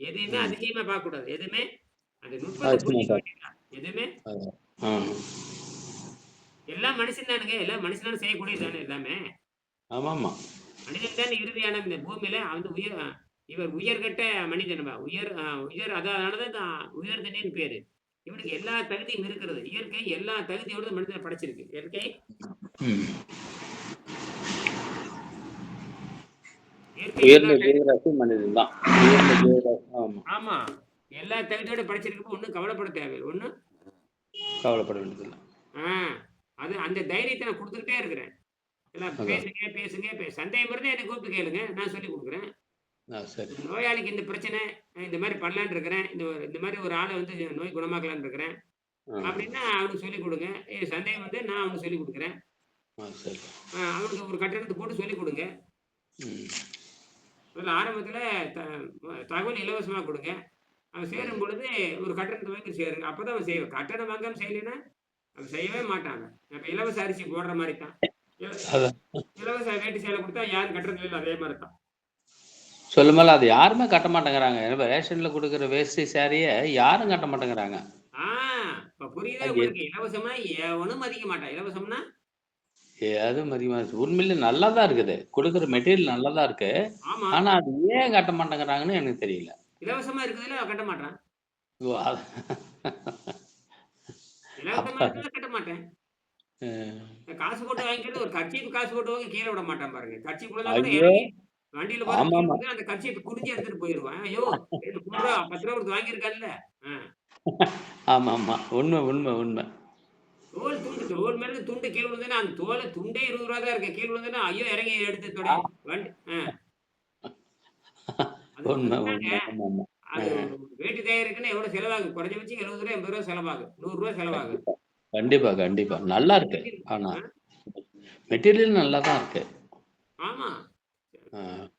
எதையுமே ம். அதிசயமா பார்க்க கூடாது எதுவுமே அந்த நுட்பத்தை எதுவுமே? ஆமா. எல்லாம் மனுஷன் தானுங்க. எல்லாம் மனுஷனால செய்யக்கூடியது தானே எல்லாமே? ஆமாமா. மனிதன் தான் இறுதியான இந்த பூமியில வந்து உயர் இவர் உயர்கட்ட மனிதன் உயர் உயர் அதனாலதான் தான் உயர் தண்ணின்னு பேரு. இவனுக்கு எல்லா தகுதியும் இருக்கிறது. இயற்கை எல்லா தகுதியோட மனிதனை படைச்சிருக்கு. இயற்கை ம். இயற்கை உயர்ந்த மனிதன் தான் ஆமா. எல்லா தகுதியோட படைச்சிருக்கு ஒன்றும் கவலைப்பட தேவையில்லை. ஒன்றும் கவலைப்பட வேண்டியதில்லை. ஆ. அது அந்த தைரியத்தை நான் கொடுத்துக்கிட்டே இருக்கிறேன். எல்லாம். பேசுங்க பேசுங்க பேச சந்தேகம் இருந்தால் என்னை கூப்பிட்டு கேளுங்க. நான் சொல்லி கொடுக்குறேன். நோயாளிக்கு இந்த பிரச்சனை இந்த மாதிரி பண்ணலான்னு இருக்கிறேன். இந்த ஒரு- இந்த மாதிரி ஒரு ஆளை வந்து நோய் குணமாக்கலான்னு இருக்கிறேன். அப்படின்னா அவனுக்கு சொல்லிக் கொடுங்க. சந்தேகம் வந்து நான் அவனுக்கு சொல்லிக் கொடுக்குறேன். அவனுக்கு ஒரு கட்டணத்தை போட்டு சொல்லிக் கொடுங்க. ம். அதில் ஆரம்பத்தில் த தகவல் இலவசமாக கொடுங்க. அவன் சேரும் பொழுது ஒரு கட்டணத்தை வாங்கி சேருங்க. அப்போ தான் அவன் செய்வான். கட்டணம் வாங்காம செய்யலைன்னா அவன் செய்யவே மாட்டாங்க இப்போ இலவச அரிசி போடுற மாதிரி தான். இலவச வேட்டி சேலை கொடுத்தா யாரும் கட்டணம் இல்லை அதே மாதிரி தான் சொல்லும்போது அது யாருமே கட்ட மாட்டேங்கிறாங்க. ஏன்னா ரேஷன்ல கொடுக்குற வேஷ்டி சாரியை யாரும் கட்ட மாட்டேங்கிறாங்க. ஆ இப்போ புரியுதா உங்களுக்கு? இலவசம்னா எவனும் மதிக்க மாட்டான். இலவசம்னா ஏது மதியமா இருக்கு உண்மையிலே நல்லா தான் இருக்குது. கொடுக்குற மெட்டீரியல் நல்லா தான் இருக்கு ஆனா அது ஏன் கட்ட மாட்டேங்கிறாங்கன்னு எனக்கு தெரியல. இலவசமா இருக்குதுல கட்ட மாட்டான் ஓ, அது- கட்ட மாட்டேன். காசு போட்டு வாங்கிக்கிறது ஒரு கட்சிக்கு காசு போட்டு வாங்கி கீழே விட மாட்டான் பாருங்க. கட்சிக்குள்ள கூட ஐயோ. இறங்கி வண்டியில. போறது அந்த கட்சியை குடிஞ்சு எடுத்துட்டு போயிருவான். ஐயோ பத்து ரூபா கொடுத்து வாங்கியிருக்கான்ல. ஆமா ஆமா உண்மை உண்மை உண்மை. தோல் மேல துண்டு கீழே விழுந்ததுன்னா அந்த தோலை துண்டே இருபது ரூபா தான் இருக்கு. கீழே விழுந்ததுன்னா ஐயோ இறங்கி எடுத்து தொட. வண்டி. அது வேட்டி தயாரிக்குன்னு எவ்வளவு செலவாகும்? குறைஞ்சபட்சம் எழுபது ரூபா எண்பது ரூபா செலவாகும். நூறு ரூபா செலவாகும். கண்டிப்பா. கண்டிப்பா நல்லா இருக்கு. ஆனா மெட்டீரியல் நல்லா தான் இருக்கு. ஆமா.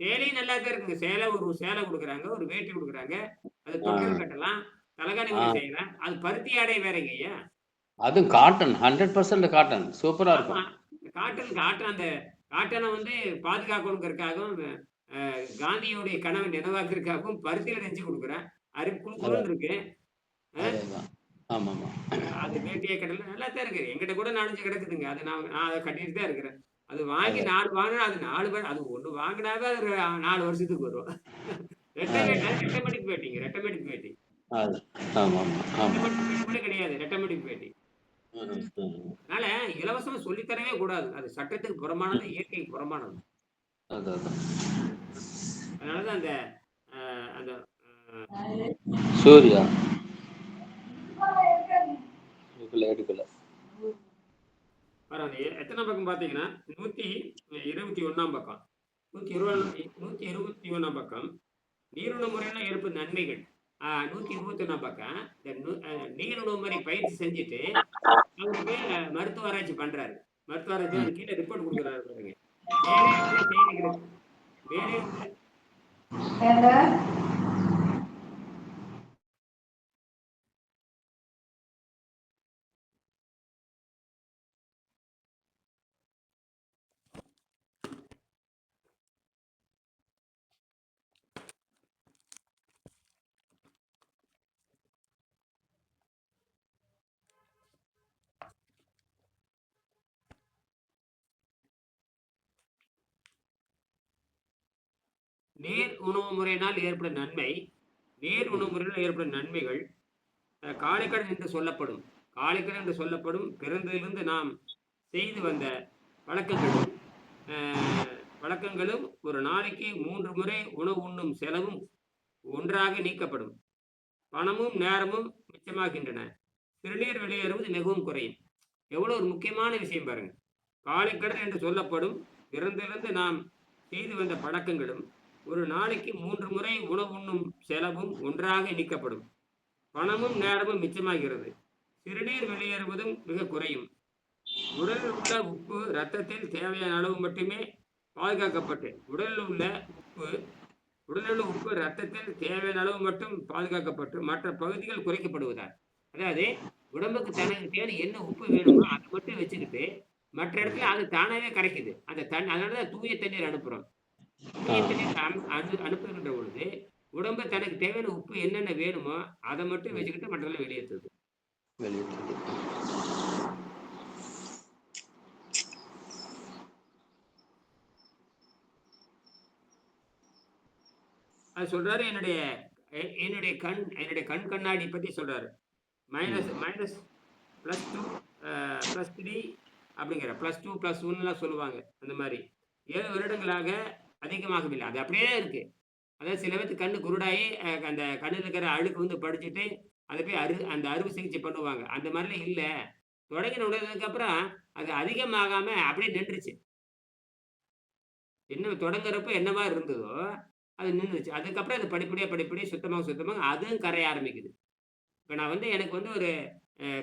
சேலையும் நல்லா தான் இருக்குங்க. சேலை ஒரு சேலை கொடுக்குறாங்க ஒரு வேட்டி கொடுக்குறாங்க. அது தொட்டல் கட்டலாம் தலகாணி. செய்யலாம். அது பருத்தி ஆடை வேறங்க ஐயா. அதுவும் காட்டன் ஹண்ட்ரட் பர்சன்ட் காட்டன். சூப்பரா இருக்கும். காட்டன் காட்டன் அந்த காட்டனை வந்து பாதுகாக்கணுங்கிறதுக்காகவும் காந்தியோடைய கனவை நினைவாக்குறதுக்காகவும் பருத்தியில நெஞ்சு கொடுக்குறேன் அரு குழுக்குழுன்னு இருக்கு. அதேதான். ஆமா ஆமா அது வேட்டியே கட்டல நல்லா தான் இருக்கு. எங்கிட்ட கூட நாலஞ்சு கிடக்குதுங்க. அது நான் நான் அதை கட்டிட்டு தான் இருக்கிறேன். அது வாங்கி நாலு வாங்கினா அது நாலு பேர் அது ஒண்ணு வாங்கினாவே அது நாலு வருஷத்துக்கு வரும். ரெட்டமெடிக் வேட்டிங்க. ரெட்டமெடிக் வேட்டி. அது. ஆமா ஆமா. ஆமா ரெட்டமெடிக் வேட்டி கூட கிடையாது. ரெட்டமெடிக் வேட்டி. ம், ம். அதனால இலவசமா சொல்லித்தரவே கூடாது. அது சட்டத்துக்கு புறமானது இயற்கைக்கு புறமானது அது அதான் அதனாலதான் அந்த அந்த சூர்யா. எடுக்கல எடுக்கல பரவாயில்ல எ- எத்தனாம் பக்கம் பார்த்தீங்கன்னா நூற்றி இருபத்தி ஒன்றாம் பக்கம். நூற்றி இருபது நூற்றி இருபத்தி ஒன்றாம் பக்கம். நீருணவு முறையில் ஏற்படும் நன்மைகள். நூற்றி இருபத்தி ஒன்றாம் பக்கம் இந்த நீரிழிவு அஹ், முறை பயிற்சி செஞ்சுட்டு அவருக்கு மேல மருத்துவ ஆராய்ச்சி பண்றாரு. மருத்துவ ஆராய்ச்சி கீழே ரிப்போர்ட் கொடுக்குறாரு பாருங்க. வேலை நேர் உணவு முறையினால் ஏற்படும் நன்மை நேர் உணவு முறையினால் ஏற்படும் நன்மைகள் காலைக்கடன் என்று சொல்லப்படும் காலைக்கடன் என்று சொல்லப்படும் பிறந்ததிலிருந்து நாம் செய்து வந்த வழக்கங்களும் வழக்கங்களும் ஒரு நாளைக்கு மூன்று முறை உணவு உண்ணும் செலவும் ஒன்றாக நீக்கப்படும். பணமும் நேரமும் மிச்சமாகின்றன. சிறுநீர் வெளியேறுவது மிகவும் குறையும். எவ்வளோ ஒரு முக்கியமான விஷயம் பாருங்கள் காலைக்கடன் என்று சொல்லப்படும் பிறந்திலிருந்து நாம் செய்து வந்த பழக்கங்களும் ஒரு நாளைக்கு மூன்று முறை உணவு உண்ணும் செலவும் ஒன்றாக நீக்கப்படும். பணமும் நேரமும் மிச்சமாகிறது. சிறுநீர் வெளியேறுவதும் மிக குறையும். உடலில் உள்ள உப்பு இரத்தத்தில் தேவையான அளவு மட்டுமே பாதுகாக்கப்பட்டு உடலில் உள்ள உப்பு உடலில் உள்ள உப்பு இரத்தத்தில் தேவையான அளவு மட்டும் பாதுகாக்கப்பட்டு மற்ற பகுதிகள் குறைக்கப்படுவதால். அதாவது உடம்புக்கு தனக்கு தேவை என்ன உப்பு வேணுமோ அதை மட்டும் வச்சுக்கிட்டு மற்ற இடத்துல அது தானாகவே கரைக்குது. அந்த தண்ணி அதனால தான் தூய தண்ணீர் அனுப்புகிறோம் அனு- அனு- அனுப்புகின்ற பொழுது உடம்பு தனக்கு தேவையான உப்பு என்னென்ன வேணுமோ அதை மட்டும் வச்சுக்கிட்டு மற்றெல்லாம் வெளியேற்றுது. வெளியிட்டது அது சொல்றாரு என்னுடைய என்னுடைய கண் என்னுடைய கண் கண்ணாடி பத்தி சொல்றாரு. Minus minus plus two plus three அப்படிங்கிற ப்ளஸ் டூ ப்ளஸ் ஒன்னுலாம் சொல்லுவாங்க அந்த மாதிரி. ஏழு வருடங்களாக அதிகமாகவில்லை. அது அப்படியே இருக்கு. அதாவது சில பேர்த்து கண்ணு குருடாயி அந்த கண்ணில் இருக்கிற அழுக்கு வந்து படிச்சுட்டு அதை போய் அரு அந்த அறுவை சிகிச்சை பண்ணுவாங்க. அந்த மாதிரிலாம் இல்லை. தொடங்கின உடனதுக்கப்புறம் அது அதிகமாகாமல் அப்படியே நின்றுச்சு. என்ன தொடங்குறப்ப என்னவா இருந்ததோ அது நின்றுச்சு. அதுக்கப்புறம் அது படிப்படியாக படிப்படியாக சுத்தமாக சுத்தமாக அதுவும் கரைய ஆரம்பிக்குது. இப்போ நான் வந்து எனக்கு வந்து ஒரு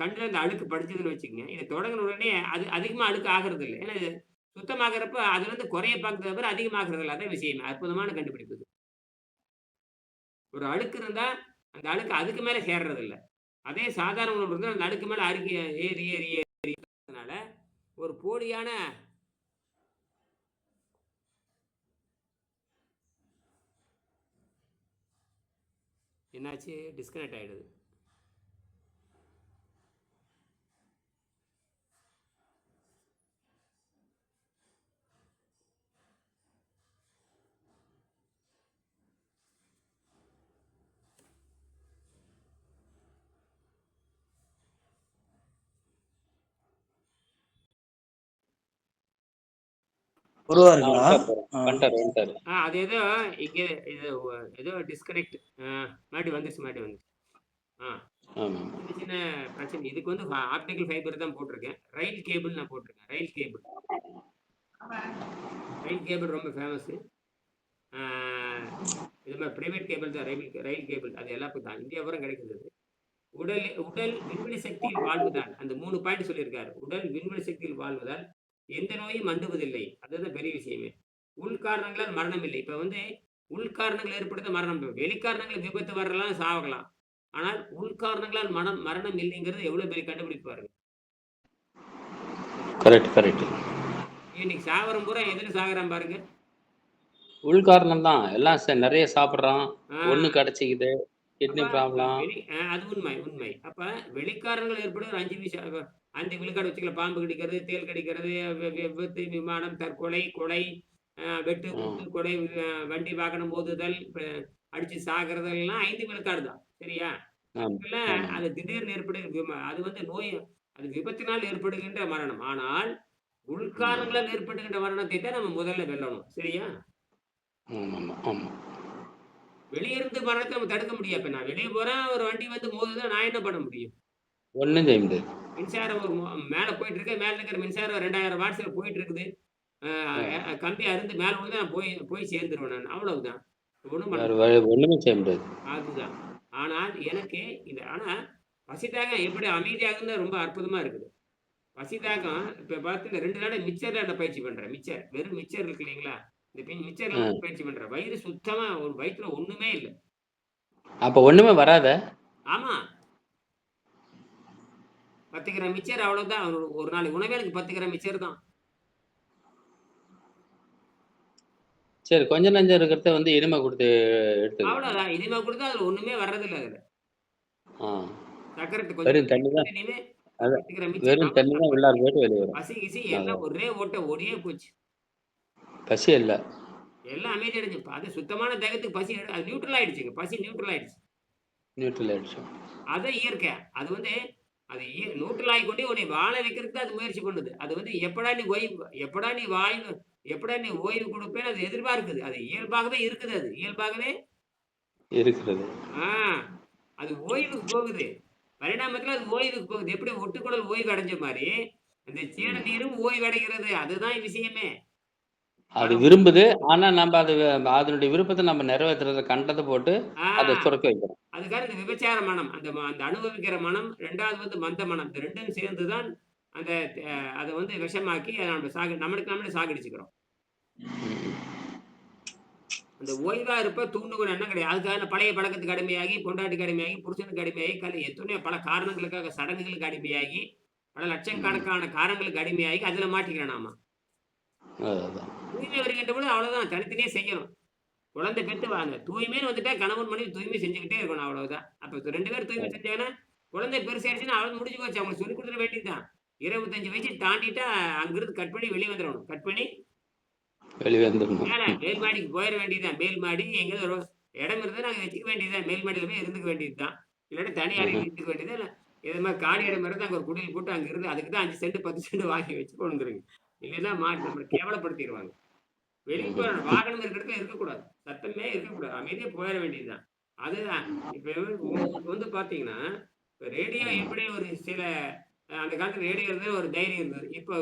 கண்ணில் அந்த அழுக்கு படிச்சதுன்னு வச்சுக்கோங்க. இதை தொடங்கின உடனே அது அதிகமாக அழுக்கு ஆகிறது இல்லை ஏன்னா சுத்தமாகிறப்ப அதுல அதுலேருந்து குறைய பார்க்கறத தவிர அதிகமாகிறது இல்லை அதான் விஷயம். அற்புதமான கண்டுபிடிப்பு ஒரு அழுக்கு இருந்தால் அந்த அழுக்கு அதுக்கு மேலே சேர்றது இல்லை அதே சாதாரண உணவு இருந்தால் அந்த அழுக்கு மேலே அருகி ஏறி ஏறி ஏறி அதனால ஒரு போலியான என்னாச்சு? டிஸ்கனெக்ட் ஆகிடுது அது ஏதோ இங்கே இது ஏதோ டிஸ்கனெக்ட் மறுபடியும் வந்துச்சு மறுபடியும் வந்துச்சு. சின்ன பிரச்சனை. இதுக்கு வந்து ஆப்டிக்கல் ஃபைபர் தான் போட்டிருக்கேன். ரயில் கேபிள் நான் போட்டிருக்கேன். ரயில் கேபிள் ரயில் கேபிள் ரொம்ப ஃபேமஸ்ஸு இது மாதிரி ப்ரைவேட் கேபிள் தான். ரயில் ரயில் கேபிள் அது எல்லாருக்கும் தான். இந்தியா பூரா கிடைக்குது அது. உடல் உடல் விண்வெளி சக்தியில் வாழ்வதால் அந்த மூணு பாயிண்ட் சொல்லியிருக்காரு. உடல் விண்வெளி சக்தியில் வாழ்வதால் எந்த நோயும் அண்டுவதில்லை அதுதான் பெரிய விஷயமே. உள்காரணங்களால் மரணம் இல்லை இப்போ வந்து உள்காரணங்கள் ஏற்படுத்த மரணம். வெளிக்காரணங்கள் விபத்து வரலாம் சாவலாம் ஆனால் உள்காரணங்களால் மனம் மரணம் இல்லைங்கிறது எவ்வளவு பெரிய கண்டுபிடிப்பு பாருங்க. கரெக்ட் கரெக்ட் இன்னைக்கு சாவரம் பூரா எதுல சாகுறான் பாருங்க? உள் காரணம் தான் எல்லாம் ச- நிறைய சாப்பிடுறான். ஒண்ணு கிடைச்சிக்குது. கிட்னி ப்ராப்ளம் அது உண்மை உண்மை. அப்ப வெளிக்காரணங்கள் ஏற்படுது ஒரு அஞ்சு நிமிஷம் அஞ்சு விழுக்காடு வச்சுக்கல பாம்பு கடிக்கிறது தேல் கடிக்கிறது விபத்து விமானம் தற்கொலை கொலை வெட்டு கொலை வண்டி வாகனம் மோதுதல் அடிச்சு சாகிறது எல்லாம் ஐந்து விழுக்காடு தான். சரியா. அது திடீர்னு ஏற்படுகிற அது வந்து நோய் அது விபத்தினால் ஏற்படுகின்ற மரணம். ஆனால் உள்காரணங்களால் ஏற்படுகின்ற மரணத்தை தான் நம்ம முதல்ல வெல்லணும். சரியா? ஆமா ஆமா வெளியிருந்து மரணத்தை நம்ம தடுக்க முடியாது. இப்ப நான் வெளியே போறேன் ஒரு வண்டி வந்து மோதுதான் நான் என்ன பண்ண முடியும்? ஒண்ணும் செய்ய முடியாது. மின்சாரம் ஒரு மேல போயிட்டு இருக்கு மேல இருக்கிற மின்சாரம் ரெண்டாயிரம் வாட்ஸ்ல போயிட்டு இருக்குது கம்பி அருந்து மேல விழுந்து நான் போய் போய் சேர்ந்துருவேன் நான். அவ்வளவுதான். வழி ஒண்ணுமே செய்ய முடியாது. அதுதான். ஆனால் எனக்கு இது ஆனா பசிதாகம் எப்படி அமைதியாகுன்னு ரொம்ப அற்புதமா இருக்குது. பசிதாகம் இப்ப பார்த்து இந்த ரெண்டு நாள் மிச்சர்ல நான் பயிற்சி பண்றேன். மிச்சர் வெறும் மிச்சர் இருக்கு இல்லைங்களா? இந்த பி- மிச்சர்ல ம். பயிற்சி பண்றேன் வயிறு சுத்தமா ஒரு வயிற்றுல ஒண்ணுமே இல்லை. அப்ப ஒண்ணுமே வராத? ஆமா. பத்து கிராம் மிச்சர் அவ்வளவுதான். ஒரு- ஒரு நாளைக்கு உணவே எனக்கு பத்து கிராம் மிச்சர் தான். சரி கொஞ்ச நஞ்சம் இருக்கிறத வந்து இனிமை கொடுத்து எடுத்துக்க. அவ்வளவுதான். இனிமே கொடுத்தா அதுல ஒண்ணுமே வர்றதில்ல அதுல. ஆ. சக்கரை வெறும் தண்ணி தான். வெறும் தண்ணி தான் உள்ளார போயிட்டு வெளியே வரும். பசி கிசி எல்லாம் ஒரே ஓட்ட ஓடியே போச்சு. பசி இல்ல. எல்லாம் அமைதி அடைஞ்சு அது சுத்தமான தேகத்துக்கு பசி அது நியூட்ரல் ஆயிடுச்சுங்க. பசி நியூட்ரல் ஆயிடுச்சு. நியூட்ரல் ஆயிடுச்சு. அது இயற்கை. அது வந்து அது நியூட்ரல் ஆகி கொண்டே உன்னை வாழ வைக்கிறதுக்கு அது முயற்சி பண்ணுது. அது வந்து எப்படா நீ ஓய்வு எப்படா நீ வாய்வு எப்படா நீ ஓய்வு கொடுப்பேன்னு அது எதிர்பார்க்குது. அது இயல்பாகவே இருக்குது அது. இயல்பாகவே இருக்கிறது ஆ அது ஓய்வுக்கு போகுது. பரிணாமத்துல அது ஓய்வுக்கு போகுது. எப்படி ஒட்டுக்குடல் ஓய்வு அடைஞ்ச மாதிரி அந்த சீன நீரும் ஓய்வு அடைகிறது அதுதான் விஷயமே. அது விரும்புது. ஆனா நம்ம அது அதனுடைய விருப்பத்தை நம்ம நிறைவேற்றுறத கண்டதை போட்டு அதை சுரக்க வைக்கிறோம். அதுக்காக இந்த விபச்சார மனம் அந்த அந்த அனுபவிக்கிற மனம் ரெண்டாவது வந்து மந்த மனம் இந்த ரெண்டும் சேர்ந்து தான் அந்த அதை வந்து விஷமாக்கி அதை நம்ம சாகு நம்மளுக்கு நம்மளே சாகடிச்சுக்கிறோம். அந்த ஓய்வா இருப்ப தூண்டுகோல் என்ன கிடையாது. அதுக்காக பழைய பழக்கத்துக்கு அடிமையாகி பொண்டாட்டிக்கு அடிமையாகி புருஷனுக்கு அடிமையாகி கல் எத்தனையோ பல காரணங்களுக்காக சடங்குகளுக்கு அடிமையாகி பல லட்சக்கணக்கான காரணங்களுக்கு அடிமையாகி அதுல மாட்டிக்கிறேன் நாம. தூய்மை வருகின்ற பொழுது அவ்வளவுதான். தனித்தனியே செய்யணும். குழந்தை பெற்று வாங்க தூய்மைன்னு வந்துட்டா கணவன் மனைவி தூய்மை செஞ்சுக்கிட்டே இருக்கணும் அவ்வளவுதான். அப்ப ரெண்டு பேரும் தூய்மை செஞ்சாங்கன்னா குழந்தை பெருசாயிருச்சுன்னா அவளுக்கு முடிஞ்சு போச்சு. அவங்களுக்கு சொல்லி கொடுத்துட வேண்டியதுதான். இருபத்தஞ்சு வயசு தாண்டிட்டா அங்கிருந்து கட் பண்ணி வெளியே வந்துடணும். கட் பண்ணி மேல மாடிக்கு போயிட வேண்டியதுதான். மேல் மாடி எங்கேயாவது இடம் இருந்தால் நாங்கள் வச்சுக்க வேண்டியதுதான். மேல் மாடியில் போய் இருந்துக்க வேண்டியதுதான். இல்லாட்டி தனி அறையில் இருந்துக்க வேண்டியது இது மாதிரி காடி இடம் இருந்து அங்கே ஒரு குடியில் போட்டு அங்கே இருந்து அதுக்கு தான் அஞ்சு சென்ட் பத்து சென்ட் வாங்கி வச்சு கொண்டுருங்க இல்லைன்னா மாட்டு நம்மளை கேவலப்படுத்திடுவாங்க. வெளியே போகணும் வாகனம் இருக்கிறதுல இருக்கக்கூடாது. சத்தமே இருக்கக்கூடாது. அமைதியாக போயிட வேண்டியதுதான். அதுதான். இப்போ உங்களுக்கு வந்து பார்த்தீங்கன்னா இப்போ ரேடியோ எப்படி ஒரு சில அந்த காலத்துல ரேடியோ இருந்தது ஒரு தைரியம் இருந்தது. இப்போ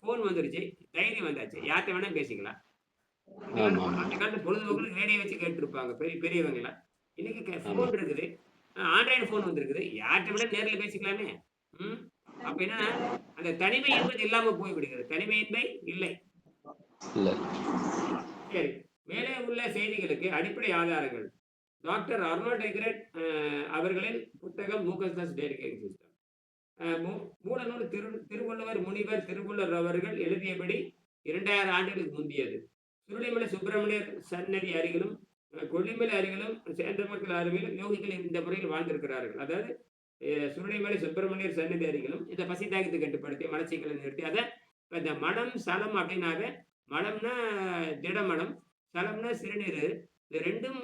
ஃபோன் வந்துருச்சு. தைரியம் வந்தாச்சு. யார்கிட்ட வேணா பேசிக்கலாம். அந்த காலத்து பொழுதுபோக்கு ரேடியோ வச்சு கேட்டுருப்பாங்க. பெரிய பெரியவங்கள இன்னைக்கு ஃபோன் இருக்குது. ஆண்ட்ராய்டு ஃபோன் வந்திருக்குது. யார்கிட்ட விட நேரில் பேசிக்கலாமே. ம்? அப்ப என்ன அந்த தனிமை என்பது இல்லாம போய் விடுகிறது தனிமையின்மை இல்லை. இல்ல. சரி. மேலே உள்ள செய்திகளுக்கு அடிப்படை ஆதாரங்கள். டாக்டர் அர்னால்ட் எக்ரெட் அவர்களின் புத்தகம் மூக்கஸ்தாஸ் டேரிகேங் சிஸ்டம். மூலநூல் திரு திருவள்ளுவர் முனிவர் திருவள்ளுவர் அவர்கள் எழுதியபடி இரண்டாயிரம் ஆண்டுகளுக்கு முந்தியது. சுருளிமலை சுப்பிரமணியர் சன்னதி அருகிலும் கொல்லிமலை அருகிலும் சேர்ந்த மக்கள் அருகிலும் யோகிகள் இந்த முறையில் வாழ்ந்திருக்கிறார்கள். அதாவது சுருளிமலை சுப்பிரமணியர் சன்னிதாரிகளும் அருகிலும் இந்த பசி தாகத்தை கட்டுப்படுத்தி மலச்சிக்கலை நிறுத்தி. அதை இந்த மனம் சலம் அப்படின்னாவே மலம்னா திடமலம் சலம்னா சிறுநீர். இது ரெண்டும்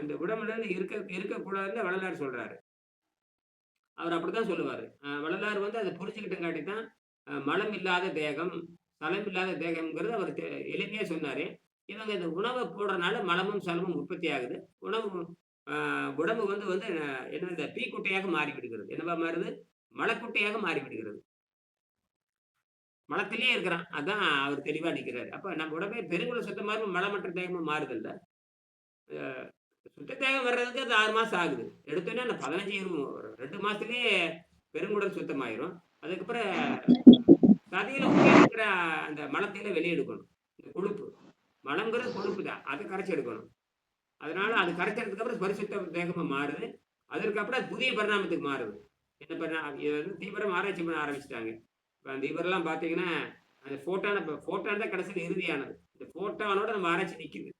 இந்த உடம்புல இருக்க இருக்கக்கூடாதுன்னு வள்ளலார் சொல்றாரு. அவர் அப்படித்தான் சொல்லுவார். வள்ளலார் வந்து அதை புரிஞ்சுக்கிட்டங்காட்டி தான் மலம் இல்லாத தேகம் சலம் இல்லாத தேகம்ங்கிறது அவர் தெ- சொன்னார். இவங்க இந்த உணவை போடுறதுனால மலமும் சலமும் உற்பத்தி ஆகுது உணவு உடம்பு வந்து வந்து என்ன இந்த பீக்குட்டையாக மாறிவிடுகிறது. என்னவா மாறுது? மலக்குட்டையாக மாறிவிடுகிறது. மலத்திலேயே இருக்கிறான். அதான் அவர் தெளிவா நிற்கிறாரு அப்ப நம்ம உடம்பே பெருங்குள சுத்தமாக மலமற்ற தேகமும் மாறுதல்ல. அஹ் சுத்த தேகம் வர்றதுக்கு அது ஆறு மாசம் ஆகுது. எடுத்தோன்னே அந்த பதினஞ்சு வரும். ரெண்டு மாசத்துலயே பெருங்குடல் சுத்தமாயிரும். அதுக்கப்புறம் சதையில இருக்கிற அந்த மலத்தையில வெளியே எடுக்கணும் இந்த கொழுப்பு. மலங்கிறது கொழுப்பு தான். அதை கரைச்சி எடுக்கணும். அதனால அது கரைச்சதுக்கு அப்புறம் பரிசுத்த தேகமா மாறுது. அதற்கப்புறம் அது புதிய பரிணாமத்துக்கு மாறுது. என்ன பரிணாமம் இது வந்து தீவிரம் ஆராய்ச்சி பண்ண ஆரம்பிச்சிட்டாங்க. இப்போ அந்த இவரெல்லாம் பார்த்தீங்கன்னா அந்த ஃபோட்டான இப்போ ஃபோட்டான் தான் கடைசியில் இறுதியானது. இந்த ஃபோட்டானோட நம்ம ஆராய்ச்சி நிற்கிது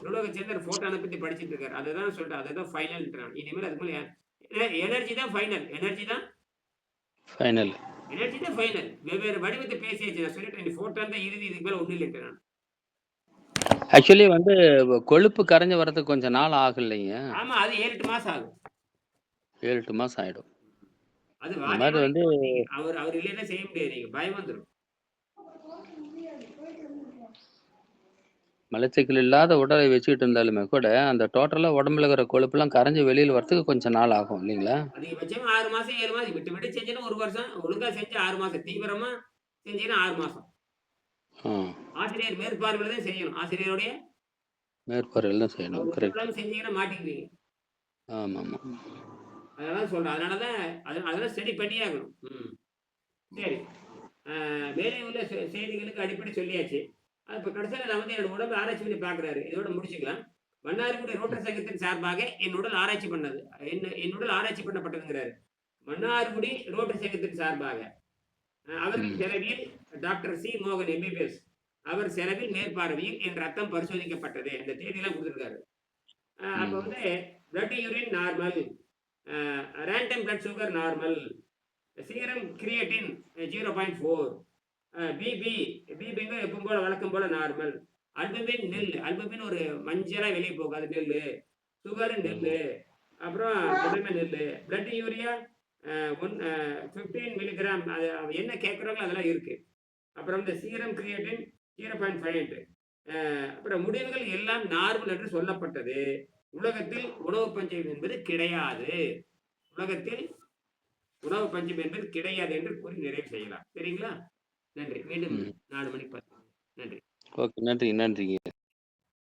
திருலோக சேர்ந்தர் ஃபோட்டானை பற்றி படிச்சுட்டு இருக்காரு. அதுதான் சொல்லிட்டு அதுதான் ஃபைனல் இனிமேல் அதுக்கு மேலே எனர்ஜி தான் ஃபைனல் எனர்ஜி தான்? ஃபைனல் எனர்ஜி தான் ஃபைனல் வெவ்வேறு வடிவத்தை பேசியாச்சு. நான் சொல்லிட்டேன் ஃபோட்டான் தான் இறுதி இதுக்கு மேலே ஒன்றும் இல்லைட்டு நான் ஆக்சுவலி வந்து கொழுப்பு கரைஞ்சு வரதுக்கு கொஞ்சம் நாள் ஆகும் இல்லைங்க ஆமா அது ஏழு எட்டு மாசம் ஆகும். ஏழு எட்டு மாசம் ஆயிடும். அது மாதிரி வந்து அவர் அவர் இல்லைன்னா செய்ய முடியாது. நீங்க பயம் வந்துடும் மலச்சிக்கல் இல்லாத உடலை வச்சுக்கிட்டு இருந்தாலுமே கூட அந்த டோட்டலா உடம்புல இருக்கிற கொழுப்புலாம் கரைஞ்சு வெளியில வரதுக்கு கொஞ்சம் நாள் ஆகும் இல்லைங்களா? அதிகபட்சம் ஆறு மாசம் ஏழு மாசம். விட்டு விட்டு செஞ்சேன்னா ஒரு வருஷம் ஒழுங்கா செஞ்சு ஆறு மாசம். தீவிரமா செஞ்சீங்கன்னா ஆறு மாசம். ஆசிரியர் மேற்பார்வையில தான் செய்யணும். ஆசிரியருடைய மேற்பார்வையில் தான் செய்யணும் கரெக்ட் செஞ்சீங்கன்னா மாட்டிக்குவீங்க. ஆமாம். ஆமாம் அதனால சொல்றேன். அதனால தான் அது அதெல்லாம் ஸ்டடி பண்ணியே ஆகணும். ம். சரி. மேலே உள்ள செய்திகளுக்கு அடிப்படை சொல்லியாச்சு. இப்போ கடைசியில் நான் வந்து என்னோட உடம்பு ஆராய்ச்சி பண்ணி பார்க்குறாரு இதோட முடிச்சுக்கலாம். மன்னார்குடி ரோட்டர் சங்கத்தின் சார்பாக என் உடல் ஆராய்ச்சி பண்ணது. என்ன என் உடல் ஆராய்ச்சி பண்ணப்பட்டதுங்கிறாரு. மன்னார்குடி ரோட்டர் சங்கத்தின் சார்பாக. அவரின். செலவில் டாக்டர் சி மோகன் எம்பிபிஎஸ் அவர் செலவில் மேற்பார்வையில் என் ரத்தம் பரிசோதிக்கப்பட்டது. அந்த தேதியெல்லாம் கொடுத்துருக்காரு. அப்போ. வந்து blood urine normal random blood sugar normal serum creatine zero point four BP பிபிங்க எப்பவும் போல வழக்கம் போல நார்மல் அல்பமின் நெல் அல்பமின் ஒரு மஞ்சளாக வெளியே போகாது நெல் சுகர் நெல் அப்புறம் nil blood urea one fifteen milligram அது என்ன கேட்குறாங்களோ அதெல்லாம் இருக்கு. அப்புறம் இந்த serum creatine zero point five அப்புறம் முடிவுகள் எல்லாம் நார்மல் என்று சொல்லப்பட்டது. உலகத்தில் உணவு பஞ்சம் என்பது கிடையாது. உலகத்தில் உணவு பஞ்சம் என்பது கிடையாது என்று கூறி நிறைவு செய்யலாம். சரிங்களா? நன்றி. மீண்டும். நாலு மணிக்கு பார்த்து நன்றி. ஓகே. நன்றி நன்றிங்க.